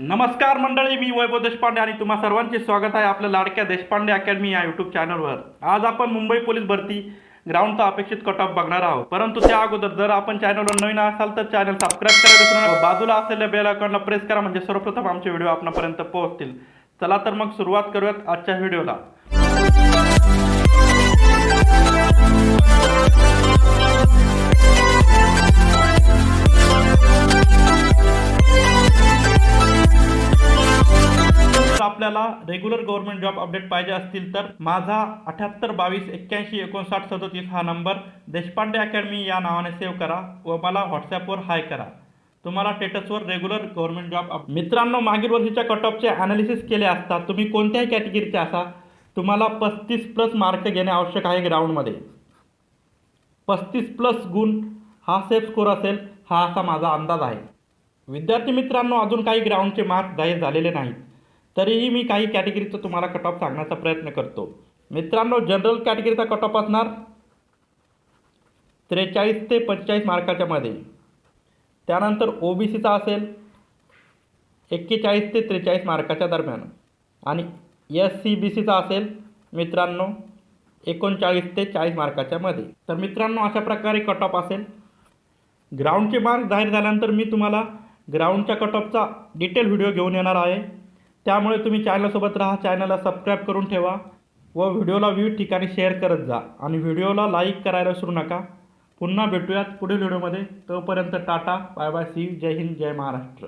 नमस्कार मंडळी मी वैभव देशपांडे आणि तुम्हा सर्वांचे स्वागत आहे आपल्या लाडक्या देशपांडे अकॅडमी या युट्यूब चॅनलवर आज आपण मुंबई पोलीस भरती ग्राउंडचा अपेक्षित कट ऑफ बघणार आहोत. परंतु त्या अगोदर जर आपण चॅनलवर नवीन असाल तर चॅनल सबस्क्राईब करायचं बाजूला असलेल्या बेल आयकॉनला प्रेस करा म्हणजे सर्वप्रथम आमचे व्हिडिओ आपणापर्यंत पोहोचतील. चला तर मग सुरुवात करूयात आजच्या व्हिडिओला आपल्याला रेग्युलर गव्हर्नमेंट जॉब अपडेट पाहिजे असतील तर माझा अठ्याहत्तर बावीस एक्क्याऐंशी एकोणसाठ सदतीस हा नंबर देशपांडे अकॅडमी या नावाने सेव्ह करा व मला व्हॉट्सॲपवर हाय करा. तुम्हाला स्टेटसवर रेग्युलर गव्हर्नमेंट जॉब अप मित्रांनो मागील वर्षीच्या कट ऑफचे ॲनालिसिस केले असता तुम्ही कोणत्याही कॅटेगरीचे असा. तुम्हाला पस्तीस प्लस मार्क घेणे आवश्यक आहे ग्राउंडमध्ये पस्तीस प्लस गुण हा सेफ स्कोर असेल हा असा माझा अंदाज आहे. विद्यार्थी मित्रांनो अजून काही ग्राउंडचे मार्क जाहीर झालेले नाहीत. तरीही मी काही कॅटेगरीचं तुम्हाला कट ऑफ सांगण्याचा प्रयत्न करतो. मित्रांनो जनरल कॅटेगरीचा कट ऑफ असणार. त्रेचाळीस ते पंचेचाळीस मार्काच्या मध्ये. त्यानंतर ओ बी सीचा असेल. एक्केचाळीस ते त्रेचाळीस मार्काच्या दरम्यान. आणि एस सी बी सीचा असेल मित्रांनो एकोणचाळीस ते चाळीस मार्काच्या मध्ये. तर मित्रांनो अशा प्रकारे कट ऑफ असेल. ग्राउंडचे मार्क जाहीर झाल्यानंतर मी तुम्हाला ग्राउंडच्या कट ऑफचा डिटेल व्हिडिओ घेऊन येणार आहे. त्यामुळे तुम्ही चॅनलसोबत राहा चॅनलला सबस्क्राईब करून ठेवा व व्हिडिओला विविध ठिकाणी शेअर करत जा. आणि व्हिडिओला लाईक करायला विसरू नका. पुन्हा भेटूयात पुढील व्हिडिओमध्ये तोपर्यंत tata bye bye see Jai Hind Jai Maharashtra.